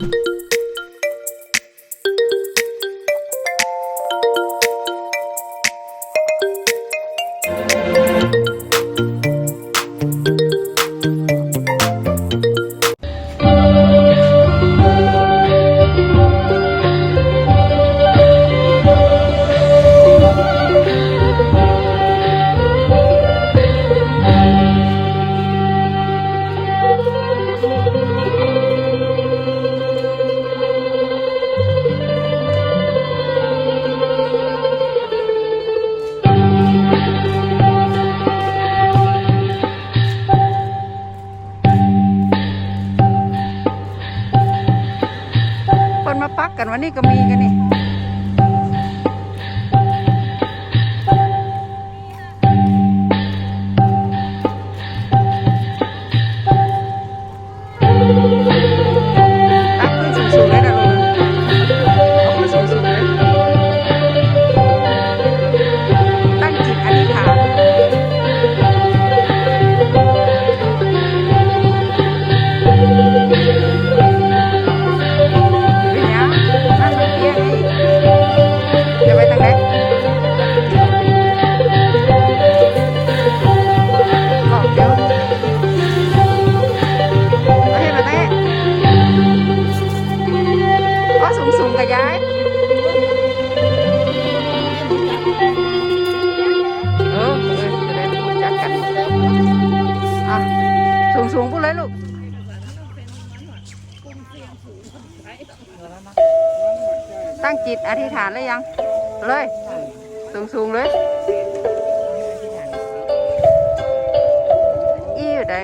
you วันนี้ก็มีกันนี่ ตั้งจิตอธิษฐานเลยยัง เลย สูงสูงเลย อี้อยู่ไหน